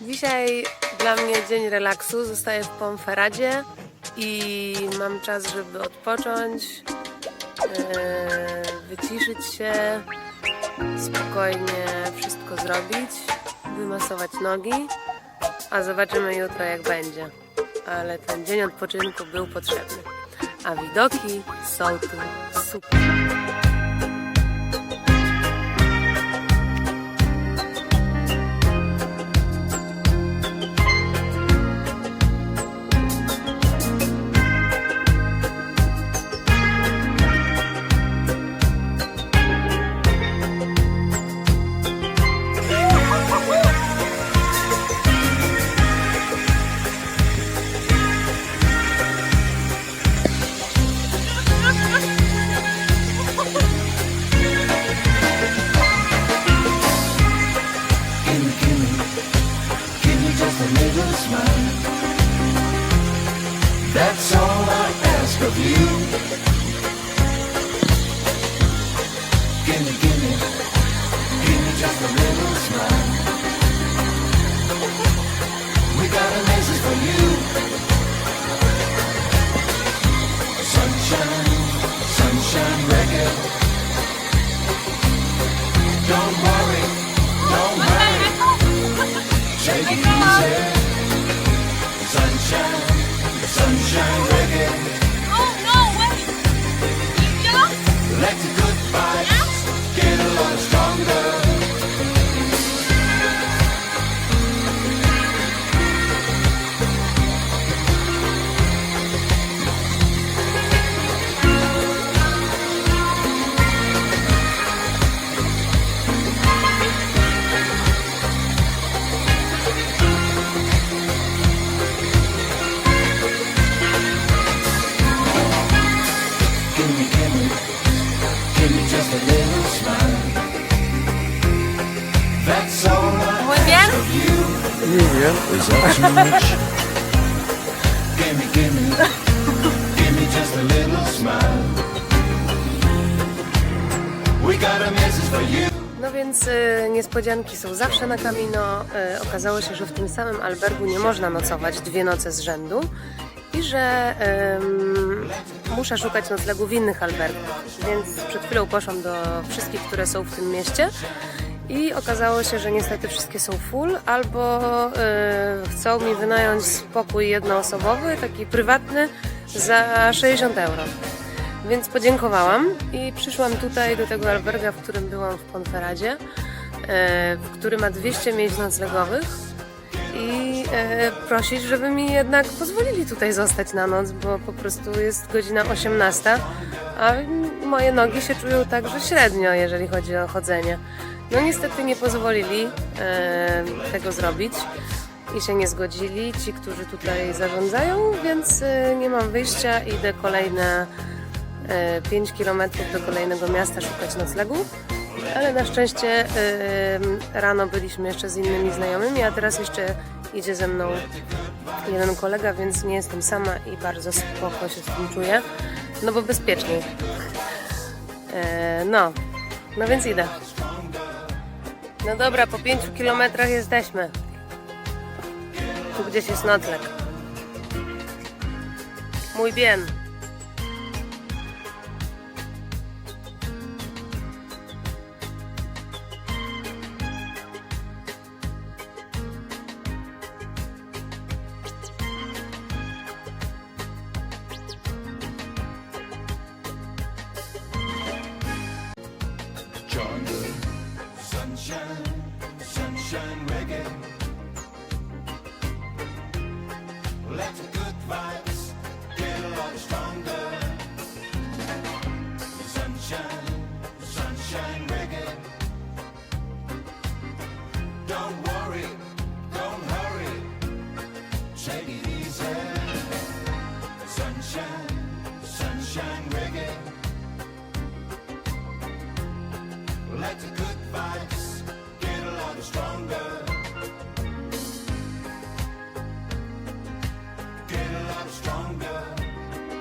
Dzisiaj dla mnie dzień relaksu. Zostaję w Pomferadzie i mam czas, żeby odpocząć, e, wyciszyć się, spokojnie wszystko zrobić, wymasować nogi, a zobaczymy jutro jak będzie. Ale ten dzień odpoczynku był potrzebny, a widoki są tu super. Just a little smile. That's all I ask of you. Gimme, gimme, give me just a little smile. We got a message for you. Sunshine, sunshine reggae. You. Is that too much? No więc y, niespodzianki są zawsze na Camino. Y, okazało się, że w tym samym albergu nie można nocować dwie noce z rzędu i że ym, muszę szukać noclegu w innych albergach. Więc przed chwilą poszłam do wszystkich, które są w tym mieście i okazało się, że niestety wszystkie są full albo y, chcą mi wynająć spokój jednoosobowy, taki prywatny za 60 euro. Więc podziękowałam i przyszłam tutaj do tego alberga, w którym byłam w Ponferadzie, e, w który ma 200 miejsc noclegowych i e, prosić, żeby mi jednak pozwolili tutaj zostać na noc, bo po prostu jest godzina 18, a moje nogi się czują także średnio, jeżeli chodzi o chodzenie. No niestety nie pozwolili e, tego zrobić i się nie zgodzili ci, którzy tutaj zarządzają, więc e, nie mam wyjścia, idę kolejne 5 km do kolejnego miasta szukać noclegu. Ale na szczęście e, rano byliśmy jeszcze z innymi znajomymi, a teraz jeszcze idzie ze mną jeden kolega, więc nie jestem sama i bardzo spoko się z tym czuję. No bo bezpieczniej. E, No, no więc idę. No dobra, po 5 kilometrach jesteśmy. Tu gdzieś jest nocleg. Mój bien.